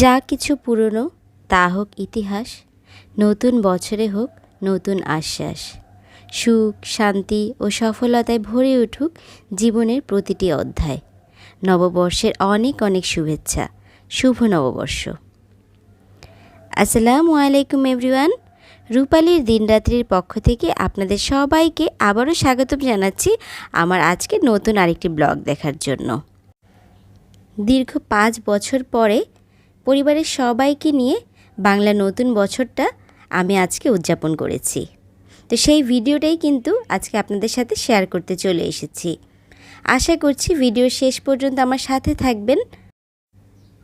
যা কিছু পুরনো, তা হোক ইতিহাস, নতুন বছরে হোক নতুন আশ্বাস। সুখ, শান্তি ও সফলতায় ভরে উঠুক জীবনের প্রতিটি অধ্যায়। নববর্ষের অনেক অনেক শুভেচ্ছা। শুভ নববর্ষ। আসসালামু আলাইকুম এভরিওয়ান। রূপালীর দিনরাত্রির পক্ষ থেকে আপনাদের সবাইকে আবারও স্বাগতম জানাচ্ছি আমার আজকে নতুন আরেকটি ব্লগ দেখার জন্য। দীর্ঘ পাঁচ বছর পরে পরিবারের সবাইকে নিয়ে বাংলা নতুন বছরটা আমি আজকে উদযাপন করেছি। তো সেই ভিডিওটাই কিন্তু আজকে আপনাদের সাথে শেয়ার করতে চলে এসেছি। আশা করছি ভিডিও শেষ পর্যন্ত আমার সাথে থাকবেন।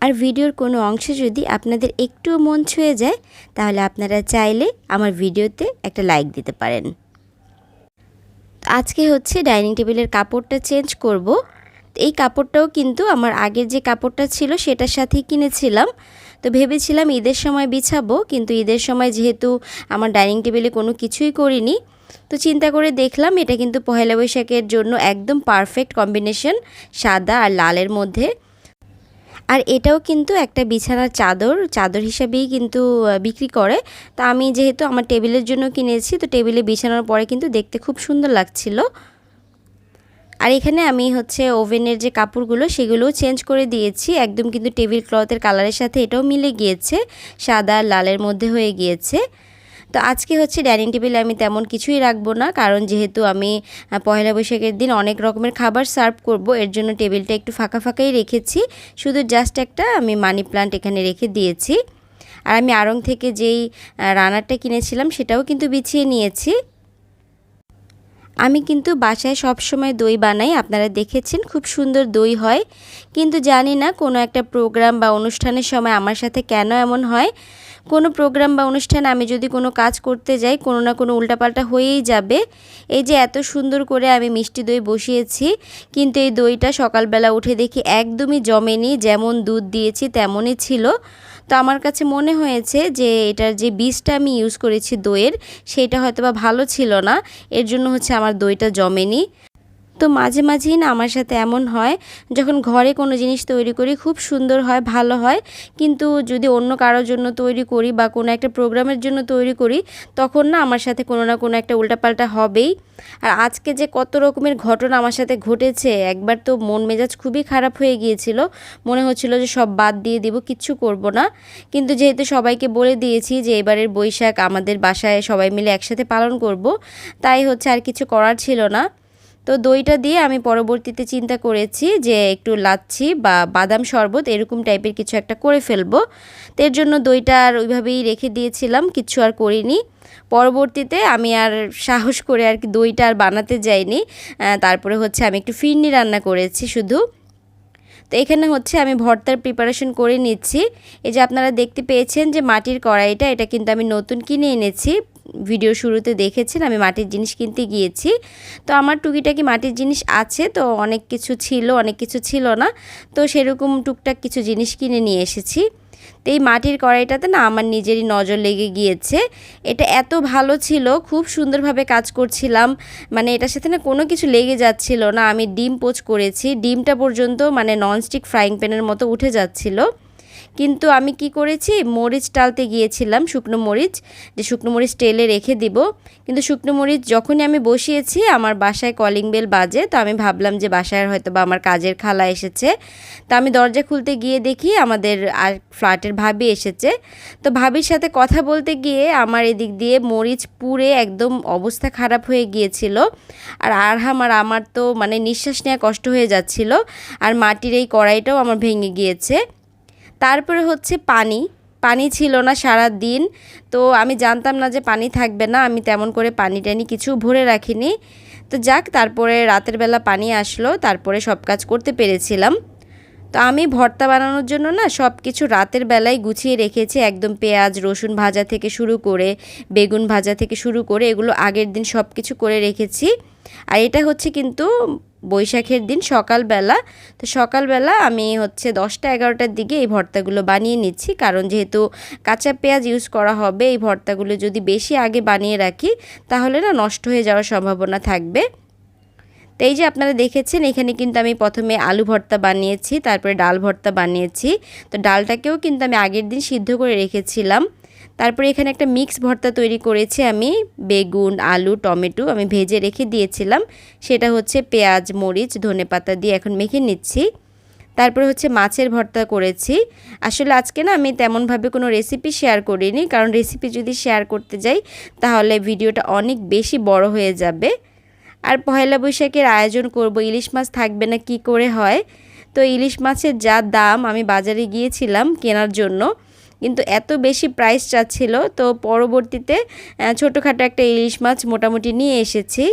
আর ভিডিওর কোনো অংশ যদি আপনাদের একটুও মন ছুঁয়ে যায়, তাহলে আপনারা চাইলে আমার ভিডিওতে একটা লাইক দিতে পারেন। আজকে হচ্ছে ডাইনিং টেবিলের কাপড়টা চেঞ্জ করব। এই কাপড়টাও কিন্তু আমার আগের যে কাপড়টা ছিল সেটার সাথেই কিনেছিলাম। তো ভেবেছিলাম ঈদের সময় বিছাবো, কিন্তু ঈদের সময় যেহেতু আমার ডাইনিং টেবিলে কোনো কিছুই করিনি, তো চিন্তা করে দেখলাম এটা কিন্তু পহেলা বৈশাখের জন্য একদম পারফেক্ট কম্বিনেশন, সাদা আর লালের মধ্যে। আর এটাও কিন্তু একটা বিছানার চাদর চাদর হিসাবেই কিন্তু বিক্রি করে। তা আমি যেহেতু আমার টেবিলের জন্য কিনেছি, তো টেবিলে বিছানোর পরে কিন্তু দেখতে খুব সুন্দর লাগছিল। আর এখানে আমি হচ্ছে ওভেনের যে কাপড়গুলো, সেগুলোও চেঞ্জ করে দিয়েছি। একদম কিন্তু টেবিল ক্লথের কালারের সাথে এটাও মিলে গিয়েছে। সাদা আর লালের মধ্যে হয়ে গিয়েছে। তো আজকে হচ্ছে ডাইনিং টেবিলে আমি তেমন কিছুই রাখব না, কারণ যেহেতু আমি পয়লা বৈশাখের দিন অনেক রকমের খাবার সার্ভ করব, এর জন্য টেবিলটা একটু ফাঁকা ফাঁকাই রেখেছি। শুধু জাস্ট একটা আমি মানি প্লান্ট এখানে রেখে দিয়েছি। আর আমি আড়ং থেকে যেই রানারটা কিনেছিলাম, সেটাও কিন্তু বিছিয়ে নিয়েছি। আমি কিন্তু বাসায় সব সময় দই বানাই। আপনারা দেখেছেন খুব সুন্দর দই হয়। কিন্তু জানি না কোনো একটা প্রোগ্রাম বা অনুষ্ঠানের সময় আমার সাথে কেন এমন হয়। কোনো প্রোগ্রাম বা অনুষ্ঠানে আমি যদি কোনো কাজ করতে যাই, কোনো না কোনো উল্টাপাল্টা হয়েই যাবে। এই যে এত সুন্দর করে আমি মিষ্টি দই বসিয়েছি, কিন্তু এই দইটা সকালবেলা উঠে দেখি একদমই জমেনি, যেমন দুধ দিয়েছি তেমনই ছিল। তো আমার কাছে মনে হয়েছে যে এটার যে বীজটা আমি ইউজ করেছি দইয়ের, সেটা হয়তো বা ভালো ছিল না। এর জন্য হচ্ছে আমার দইটা জমেনি। তো মাঝে মাঝেই না আমার সাথে এমন হয়, যখন ঘরে কোনো জিনিস তৈরি করি খুব সুন্দর হয়, ভালো হয়। কিন্তু যদি অন্য কারোর জন্য তৈরি করি বা কোনো একটা প্রোগ্রামের জন্য তৈরি করি, তখন না আমার সাথে কোনো না কোনো একটা উল্টাপাল্টা হবেই। আর আজকে যে কত রকমের ঘটনা আমার সাথে ঘটেছে, একবার তো মন মেজাজ খুবই খারাপ হয়ে গিয়েছিল। মনে হচ্ছিল যে সব বাদ দিয়ে দিব, কিচ্ছু করব না। কিন্তু যেহেতু সবাইকে বলে দিয়েছি যে এবারের বৈশাখ আমাদের বাসায় সবাই মিলে একসাথে পালন করব, তাই হচ্ছে আর কিছু করার ছিল না। তো দইটা দিয়ে আমি পরবর্তীতে চিন্তা করেছি যে একটু লাচ্ছি বা বাদাম শরবত এরকম টাইপের কিছু একটা করে ফেলব। তো এর জন্য দইটা আর ওইভাবেই রেখে দিয়েছিলাম, কিছু আর করিনি। পরবর্তীতে আমি আর সাহস করে আর কি দইটা আর বানাতে যাইনি। তারপরে হচ্ছে আমি একটু ফিরনি রান্না করেছি শুধু। তো এখানে হচ্ছে আমি ভর্তার প্রিপারেশন করে নিচ্ছি। এই যে আপনারা দেখতে পেয়েছেন যে মাটির কড়াইটা, এটা কিন্তু আমি নতুন কিনে এনেছি। ভিডিও শুরুতে দেখেছেন, আমি মাটির জিনিস কিনতে গিয়েছি। তো আমার টুকিটাকি মাটির জিনিস আছে, তো অনেক কিছু ছিল, অনেক কিছু ছিল না। তো সেরকম টুকটাক কিছু জিনিস কিনে নিয়ে এসেছি। তো এই মাটির কড়াইটাতে না আমার নিজেরই নজর লেগে গিয়েছে। এটা এত ভালো ছিল, খুব সুন্দরভাবে কাজ করছিলাম। মানে এটার সাথে না কোনো কিছু লেগে যাচ্ছিল না। আমি ডিম পোচ করেছি, ডিমটা পর্যন্ত মানে ননস্টিক ফ্রাইং প্যানের মতো উঠে যাচ্ছিল। কিন্তু আমি কি করেছি? মরিচ টালতে গিয়েছিলাম শুকনো মরিচ, যে শুকনো মরিচ টেলে রেখে দিব। কিন্তু শুকনো মরিচ যখনই আমি বসিয়েছি, আমার বাসায় কলিং বেল বাজে, তো আমি ভাবলাম যে বাসায় হয়তো বা আমার কাজের খালা এসেছে। তো আমি দরজা খুলতে গিয়ে দেখি আমাদের আর ফ্ল্যাটের ভাবি এসেছে। তো ভাবির সাথে কথা বলতে গিয়ে আমার এদিক দিয়ে মরিচ পুড়ে একদম অবস্থা খারাপ হয়ে গিয়েছিল। আর আরহাম আর আমার তো মানে নিঃশ্বাস নেওয়া কষ্ট হয়ে যাচ্ছিল। আর মাটির এই কড়াইটাও আমার ভেঙে গিয়েছে। তারপরে হচ্ছে পানি। পানি ছিল না সারা দিন তো আমি জানতাম না যে পানি থাকবে না, আমি তেমন করে পানি টানি কিছু ভরে রাখিনি। তো যাক, তারপরে রাতের বেলা পানি আসলো, তারপরে সব কাজ করতে পেরেছিলাম। তো আমি ভর্তা বানানোর জন্য না সব কিছু রাতের বেলায় গুছিয়ে রেখেছি, একদম পেঁয়াজ, রসুন ভাজা থেকে শুরু করে, বেগুন ভাজা থেকে শুরু করে, এগুলো আগের দিন সব কিছু করে রেখেছি। আর এটা হচ্ছে কিন্তু বৈশাখের দিন সকালবেলা। তো সকালবেলা আমি হচ্ছে দশটা এগারোটার দিকে এই ভর্তাগুলো বানিয়ে নিচ্ছি। কারণ যেহেতু কাঁচা পেঁয়াজ ইউজ করা হবে, এই ভর্তাগুলো যদি বেশি আগে বানিয়ে রাখি, তাহলে না নষ্ট হয়ে যাওয়ার সম্ভাবনা থাকবে। তো এই যে আপনারা দেখেছেন, এখানে কিন্তু আমি প্রথমে আলু ভর্তা বানিয়েছি, তারপরে ডাল ভর্তা বানিয়েছি। তো ডালটাকেও কিন্তু আমি আগের দিন সিদ্ধ করে রেখেছিলাম। তারপরে এখানে একটা মিক্স ভর্তা তৈরি করেছি আমি। বেগুন, আলু, টমেটো আমি ভেজে রেখে দিয়েছিলাম। সেটা হচ্ছে পেঁয়াজ, মরিচ, ধনে পাতা দিয়ে এখন মেখে নিচ্ছি। তারপরে হচ্ছে মাছের ভর্তা করেছি। আসলে আজকে না আমি তেমনভাবে কোনো রেসিপি শেয়ার করিনি, কারণ রেসিপি যদি শেয়ার করতে যাই, তাহলে ভিডিওটা অনেক বেশি বড় হয়ে যাবে। আর পয়লা বৈশাখের আয়োজন করব, ইলিশ মাছ থাকবে না, কি করে হয়? তো ইলিশ মাছের যা দাম আমি বাজারে গিয়েছিলাম কেনার জন্য কিন্তু এত বেশি প্রাইস চাচ্ছিল, তো পরবর্তীতে ছোটোখাটো একটা ইলিশ মাছ মোটামুটি নিয়ে এসেছি।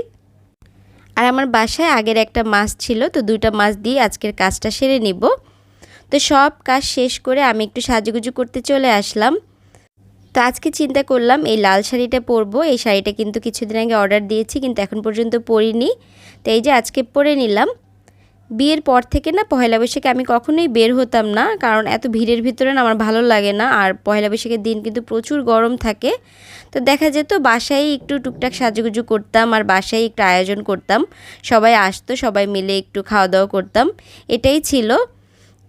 আর আমার বাসায় আগের একটা মাছ ছিল, তো দুইটা মাছ দিয়ে আজকের কাজটা সেরে নিব। তো সব কাজ শেষ করে আমি একটু সাজুগুজু করতে চলে আসলাম। তো আজকে চিন্তা করলাম, এই লাল শাড়িটা পরবো। এই শাড়িটা কিন্তু কিছুদিন আগে অর্ডার দিয়েছি, কিন্তু এখন পর্যন্ত পরিনি। তো এই যে আজকে পরে নিলাম। বিয়ের পর থেকে না পয়লা বৈশাখে আমি কখনোই বের হতাম না, কারণ এত ভিড়ের ভিতরে না আমার ভালো লাগে না। আর পয়লা বৈশাখের দিন কিন্তু প্রচুর গরম থাকে। তো দেখা যেত বাসায় একটু টুকটাক সাজুগুজু করতাম আর বাসায় একটু আয়োজন করতাম। সবাই আসতো, সবাই মিলে একটু খাওয়া দাওয়া করতাম। এটাই ছিল।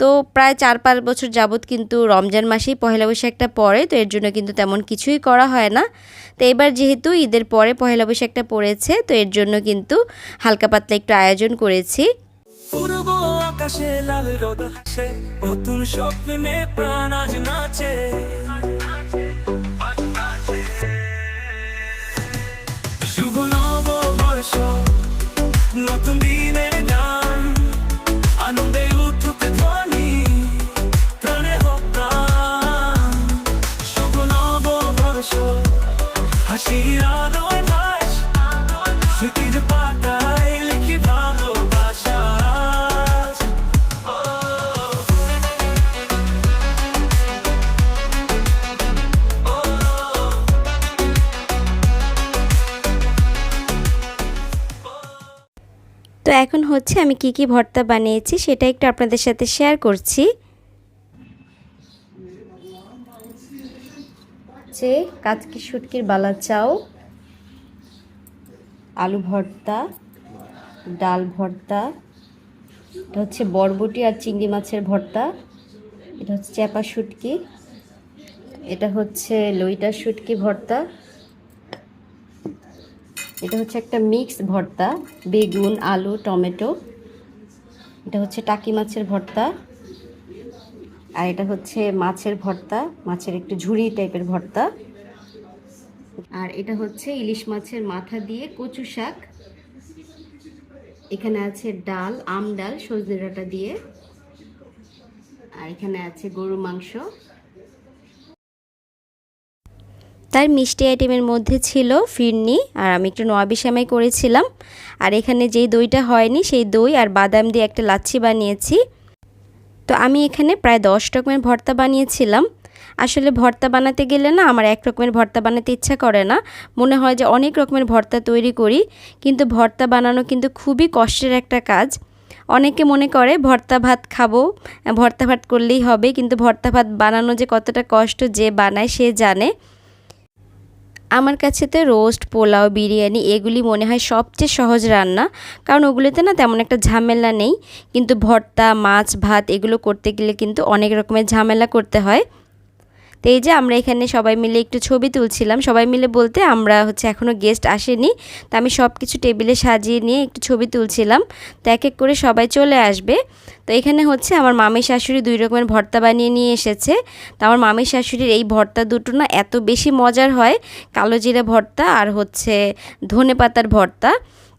তো প্রায় চার পাঁচ বছর যাবৎ কিন্তু রমজান মাসেই পয়লা বৈশাখটা পড়ে, তো এর জন্য কিন্তু তেমন কিছুই করা হয় না। তো এবার যেহেতু ঈদের পরে পয়লা বৈশাখটা পড়েছে, তো এর জন্য কিন্তু হালকা পাতলা একটু আয়োজন করেছি। পূর্ব আকাশে লাল রোদ আছে নতুন স্বপ্নে প্রাণ আজ নাচে। তো এখন হচ্ছে আমি কি কি ভর্তা বানিয়েছি সেটা একটু আপনাদের সাথে শেয়ার করছি। যে কাচকি শুটকির বালা চাও, আলু ভর্তা, ডাল ভর্তা, এটা হচ্ছে বরবটি আর চিংড়ি মাছের ভর্তা, এটা হচ্ছে চ্যাপা শুটকি, এটা হচ্ছে লইটা শুটকি ভর্তা এটা হচ্ছে একটা মিক্স ভর্তা, বেগুন, আলু, টমেটো। এটা হচ্ছে টাকি মাছের ভর্তা। আর এটা হচ্ছে মাছের ভর্তা, মাছের একটু ঝুড়ি টাইপের ভর্তা। আর এটা হচ্ছে ইলিশ মাছের মাথা দিয়ে কচু শাক। এখানে আছে ডাল, আম ডাল, সজনে ডাঁটা দিয়ে। আর এখানে আছে গরু মাংস। তার মিষ্টি আইটেমের মধ্যে ছিল ফিরনি, আর আমি একটু নোয়াবি সেমাই করেছিলাম। আর এখানে যেই দইটা হয়নি, সেই দই আর বাদাম দিয়ে একটা লাচ্ছি বানিয়েছি। তো আমি এখানে প্রায় দশ রকমের ভর্তা বানিয়েছিলাম। আসলে ভর্তা বানাতে গেলে না আমার এক রকমের ভর্তা বানাতে ইচ্ছা করে না। মনে হয় যে অনেক রকমের ভর্তা তৈরি করি, কিন্তু ভর্তা বানানো কিন্তু খুবই কষ্টের একটা কাজ। অনেকে মনে করে ভর্তা ভাত খাব, ভর্তা ভাত করলেই হবে, কিন্তু ভর্তা ভাত বানানো যে কতটা কষ্ট যে বানায় সে জানে। আমার কাছে তো রোস্ট, পোলাও, বিরিয়ানি এগুলি মনে হয় সবচেয়ে সহজ রান্না। কারণ ওগুলোতে না তেমন একটা ঝামেলা নেই। কিন্তু ভর্তা, মাছ, ভাত এগুলো করতে গেলে কিন্তু অনেক রকমের ঝামেলা করতে হয়। তো এই যে আমরা এখানে সবাই মিলে একটু ছবি তুলছিলাম। সবাই মিলে বলতে আমরা হচ্ছে এখনও গেস্ট আসেনি। তো আমি সব কিছু টেবিলে সাজিয়ে নিয়ে একটু ছবি তুলছিলাম। তো এক এক করে সবাই চলে আসবে। তো এখানে হচ্ছে আমার মামি শাশুড়ি দুই রকমের ভর্তা বানিয়ে নিয়ে এসেছে। তো আমার মামি শাশুড়ির এই ভর্তা দুটো না এত বেশি মজার হয়। কালো জিরা ভর্তা আর হচ্ছে ধনে পাতার ভর্তা।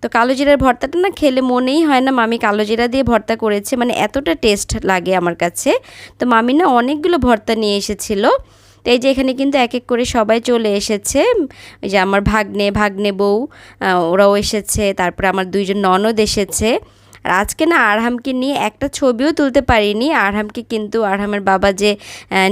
তো কালো জিরার ভর্তাটা না খেলে মনেই হয় না মামি কালো জিরা দিয়ে ভর্তা করেছে মানে এতটা টেস্ট লাগে আমার কাছে। তো মামি না অনেকগুলো ভর্তা নিয়ে এসেছিল। তো এই যে এখানে কিন্তু এক এক করে সবাই চলে এসেছে। যে আমার ভাগ্নে ভাগ্নে বউ ওরাও এসেছে, তারপরে আমার দুইজন ননদ এসেছে। আর আজকে না আরহামকে নিয়ে একটা ছবিও তুলতে পারিনি। আরহামকে কিন্তু আরহামের বাবা যে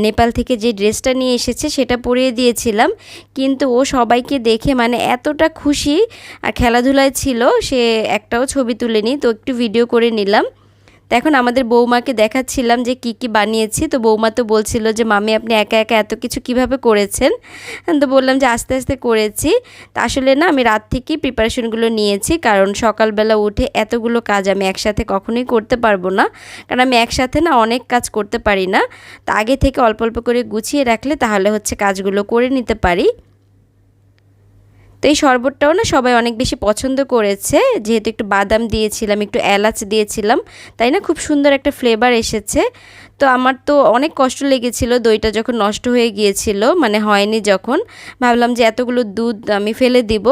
নেপাল থেকে যে ড্রেসটা নিয়ে এসেছে সেটা পরিয়ে দিয়েছিলাম। কিন্তু ও সবাইকে দেখে মানে এতটা খুশি আর খেলাধুলায় ছিল, সে একটাও ছবি তুলেনি। তো একটু ভিডিও করে নিলাম। তো এখন আমাদের বৌমাকে দেখাচ্ছিলাম যে কি কি বানিয়েছি। তো বৌমা তো বলছিল যে, মামি, আপনি একা একা এত কিছু কীভাবে করেছেন? তো বললাম যে, আস্তে আস্তে করেছি। তা আসলে না, আমি রাত থেকেই প্রিপারেশনগুলো নিয়েছি, কারণ সকালবেলা উঠে এতগুলো কাজ আমি একসাথে কখনোই করতে পারব না। কারণ আমি একসাথে না অনেক কাজ করতে পারি না। তা আগে থেকে অল্প অল্প করে গুছিয়ে রাখলে তাহলে হচ্ছে কাজগুলো করে নিতে পারি। তো এই শরবতটাও না সবাই অনেক বেশি পছন্দ করেছে। যেহেতু একটু বাদাম দিয়েছিলাম, একটু এলাচ দিয়েছিলাম, তাই না খুব সুন্দর একটা ফ্লেভার এসেছে। তো আমার তো অনেক কষ্ট লেগেছিল, দইটা যখন নষ্ট হয়ে গিয়েছিল মানে হয়নি যখন, ভাবলাম যে এতগুলো দুধ আমি ফেলে দিব।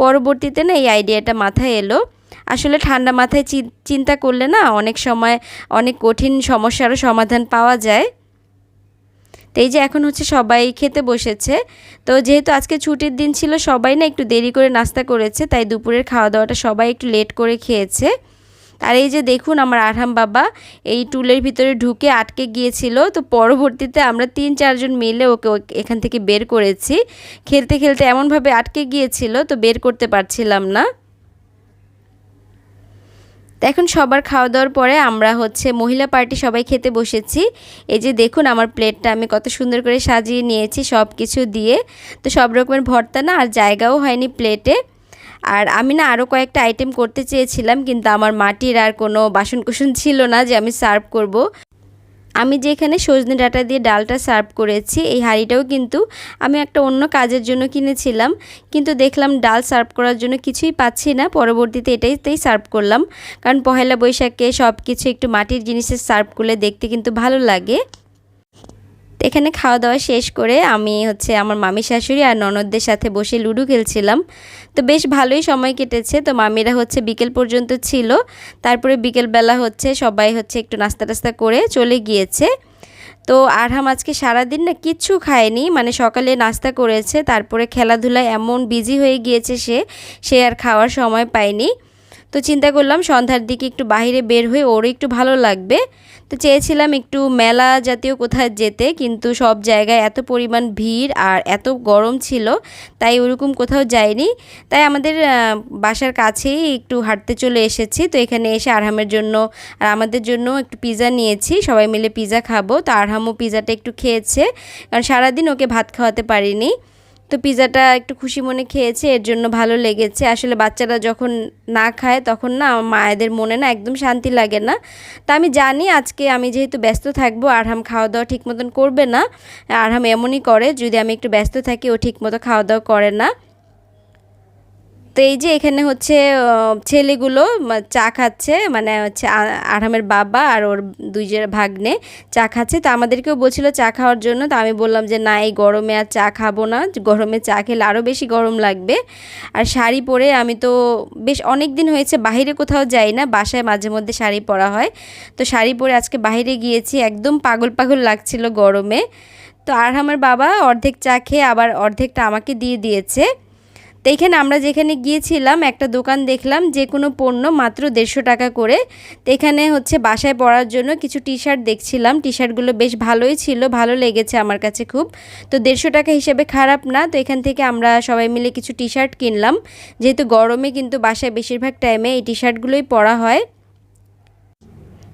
পরবর্তীতে না এই আইডিয়াটা মাথায় এলো। আসলে ঠান্ডা মাথায় চিন্তা করলে না অনেক সময় অনেক কঠিন সমস্যারও সমাধান পাওয়া যায়। তো এই যে এখন হচ্ছে সবাই খেতে বসেছে। তো যেহেতু আজকে ছুটির দিন ছিল, সবাই না একটু দেরি করে নাস্তা করেছে, তাই দুপুরের খাওয়া দাওয়াটা সবাই একটু লেট করে খেয়েছে। আর এই যে দেখুন আমার আরহাম বাবা, এই টুলের ভিতরে ঢুকে আটকে গিয়েছিল। তো পরবর্তীতে আমরা তিন চারজন মিলে ওকে এখান থেকে বের করেছি। খেলতে খেলতে এমনভাবে আটকে গিয়েছিল, তো বের করতে পারছিলাম না। তো এখন সবার খাওয়া দাওয়ার পরে আমরা হচ্ছে মহিলা পার্টি সবাই খেতে বসেছি। এই যে দেখুন আমার প্লেটটা আমি কত সুন্দর করে সাজিয়ে নিয়েছি সব কিছু দিয়ে। তো সব রকমের ভর্তা না, আর জায়গাও হয়নি প্লেটে। আর আমি না আরও কয়েকটা আইটেম করতে চেয়েছিলাম, কিন্তু আমার মাটির আর কোনো বাসনকুসন ছিল না যে আমি সার্ভ করব। আমি যেখানে সজনে ডাটা দিয়ে ডালটা সার্ভ করেছি, এই হাঁড়িটাও কিন্তু আমি একটা অন্য কাজের জন্য কিনেছিলাম। কিন্তু দেখলাম ডাল সার্ভ করার জন্য কিছুই পাচ্ছি না, পরবর্তীতে এটাইতেই সার্ভ করলাম। কারণ পহেলা বৈশাখে সব কিছু একটু মাটির জিনিসের সার্ভ করলে দেখতে কিন্তু ভালো লাগে। এখানে খাওয়া দাওয়া শেষ করে আমি হচ্ছে আমার মামি শাশুড়ি আর ননদদের সাথে বসে লুডো খেলছিলাম। তো বেশ ভালোই সময় কেটেছে। তো মামিরা হচ্ছে বিকেল পর্যন্ত ছিল। তারপরে বিকেলবেলা হচ্ছে সবাই হচ্ছে একটু নাস্তা টাস্তা করে চলে গিয়েছে। তো আরহাম আজকে সারাদিন না কিচ্ছু খায়নি। মানে সকালে নাস্তা করেছে। তারপরে খেলাধুলায় এমন বিজি হয়ে গিয়েছে সে সে আর খাওয়ার সময় পায়নি। তো চিন্তা করলাম সন্ধ্যার দিকে একটু বাইরে বের হয়ে ওরও একটু ভালো লাগবে। তো চেয়েছিলাম একটু মেলা জাতীয় কোথায় যেতে, কিন্তু সব জায়গায় এত পরিমাণ ভিড় আর এত গরম ছিল, তাই ওরকম কোথাও যায়নি তাই আমাদের বাসার কাছেই একটু হাঁটতে চলে এসেছি। তো এখানে এসে আরহামের জন্য, আর আমাদের জন্য একটু পিৎজা নিয়েছি। সবাই মিলে পিৎজা খাব। তো আরহামও পিৎজাটা একটু খেয়েছে, কারণ সারাদিন ওকে ভাত খাওয়াতে পারিনি। তো পিৎজাটা একটু খুশি মনে খেয়েছে, এর জন্য ভালো লেগেছে। আসলে বাচ্চারা যখন না খায় তখন না মায়েদের মনে না একদম শান্তি লাগে না। তা আমি জানি আজকে আমি যেহেতু ব্যস্ত থাকব, আরহাম খাওয়া দাওয়া ঠিক মতন করবে না। আরহাম এমনই করে, যদি আমি একটু ব্যস্ত থাকি ও ঠিক মতো খাওয়া দাওয়া করে না। তো এই যে এখানে হচ্ছে ছেলেগুলো চা খাচ্ছে মানে হচ্ছে আরামের বাবা আর ওর দুই যে ভাগ্নে চা খাচ্ছে। তো আমাদেরকেও বলছিল চা খাওয়ার জন্য, তো আমি বললাম যে, না, এই গরমে আর চা খাব না। গরমে চা খেলে আরও বেশি গরম লাগবে। আর শাড়ি পরে আমি তো বেশ অনেক দিন হয়েছে, বাহিরে কোথাও যাই না, বাসায় মাঝে মধ্যে শাড়ি পরা হয়। তো শাড়ি পরে আজকে বাহিরে গিয়েছি, একদম পাগল পাগল লাগছিল গরমে। তো আর আমার বাবা অর্ধেক চা খেয়ে আবার অর্ধেকটা আমাকে দিয়ে দিয়েছে। তো আমরা যেখানে গিয়েছিলাম, একটা দোকান দেখলাম, যে কোনো পণ্য মাত্র দেড়শো টাকা করে। তো এখানে হচ্ছে বাসায় পরার জন্য কিছু টি শার্ট দেখছিলাম। টি শার্টগুলো বেশ ভালোই ছিল, ভালো লেগেছে আমার কাছে খুব। তো দেড়শো টাকা হিসেবে খারাপ না, তো এখান থেকে আমরা সবাই মিলে কিছু টি শার্ট কিনলাম। যেহেতু গরমে কিন্তু বাসায় বেশিরভাগ টাইমে এই টি শার্টগুলোই পরা হয়।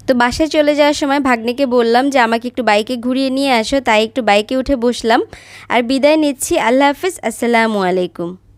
তো বাসায় চলে যাওয়ার সময় ভাগ্নিকে বললাম যে, আমাকে একটু বাইকে ঘুরিয়ে নিয়ে আসো। তাই একটু বাইকে উঠে বসলাম। আর বিদায় নিচ্ছি। আল্লাহ হাফিজ। আসসালামু আলাইকুম।